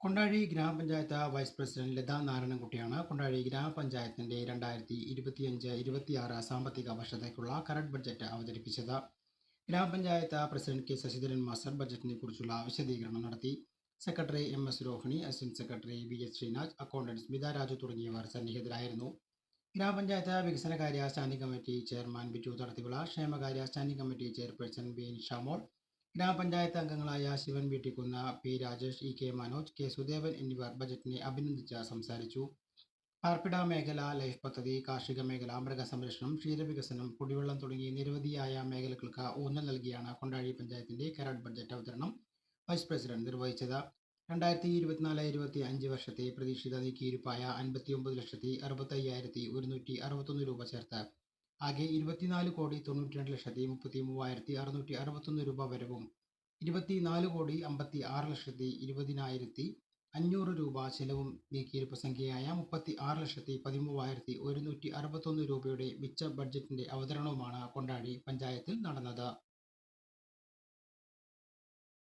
കൊണ്ടാഴി ഗ്രാമപഞ്ചായത്ത് vice president Latha നാരായണൻകുട്ടിയാണ് കൊണ്ടാഴി ഗ്രാമപഞ്ചായത്തിന്റെ രണ്ടായിരത്തി ഇരുപത്തിയഞ്ച് ഇരുപത്തിയാറ് സാമ്പത്തിക വർഷത്തേക്കുള്ള കറണ്ട് ബഡ്ജറ്റ് അവതരിപ്പിച്ചത്. ഗ്രാമപഞ്ചായത്ത് പ്രസിഡന്റ് കെ ശശിധരൻ മാസ്റ്റർ ബഡ്ജറ്റിനെ കുറിച്ചുള്ള വിശദീകരണം നടത്തി. Secretary M S Rohini assistant secretary V S Sreenath accountant Smitha Raju തുടങ്ങിയവർ സന്നിഹിതരായിരുന്നു. ഗ്രാമപഞ്ചായത്ത് വികസനകാര്യ standing committee chairman Biju Thadathivila ക്ഷേമകാര്യ standing committee chairperson B Nishamol ഗ്രാമപഞ്ചായത്ത് അംഗങ്ങളായ Sivan Veettikkunna P Rajesh E K Manoj K Sudevan എന്നിവർ ബജറ്റിനെ അഭിനന്ദിച്ച് സംസാരിച്ചു. പാർപ്പിട മേഖല ലൈഫ് പദ്ധതി കാർഷിക മേഖല മൃഗസംരക്ഷണം ക്ഷീരവികസനം കുടിവെള്ളം തുടങ്ങി നിരവധിയായ മേഖലകൾക്ക് ഊന്നൽ നൽകിയാണ് കൊണ്ടാഴി പഞ്ചായത്തിന്റെ കരട് ബഡ്ജറ്റ് അവതരണം വൈസ് പ്രസിഡന്റ് നിർവഹിച്ചത്. രണ്ടായിരത്തി ഇരുപത്തിനാല് ഇരുപത്തി അഞ്ച് വർഷത്തെ പ്രതീക്ഷിത നീക്കിയിരിപ്പായ അൻപത്തി ഒമ്പത് ലക്ഷത്തി അറുപത്തി അയ്യായിരത്തി ഒരുന്നൂറ്റി അറുപത്തൊന്ന് രൂപ ചേർത്ത് ആകെ ഇരുപത്തിനാല് കോടി തൊണ്ണൂറ്റി രണ്ട് ലക്ഷത്തി മുപ്പത്തി മൂവായിരത്തി അറുന്നൂറ്റി അറുപത്തൊന്ന് രൂപ വരവും. ഇരുപത്തിനാല് കോടി അമ്പത്തി ആറ് ലക്ഷത്തി ഇരുപതിനായിരത്തി അഞ്ഞൂറ് രൂപ ചെലവും. നീക്കിയിരിപ്പ് സംഖ്യയായ മുപ്പത്തി ആറ് ലക്ഷത്തി പതിമൂവായിരത്തി ഒരുന്നൂറ്റി അറുപത്തൊന്ന് രൂപയുടെ മിച്ച ബഡ്ജറ്റിന്റെ അവതരണവുമാണ് കൊണ്ടാടി പഞ്ചായത്തിൽ നടന്നത്.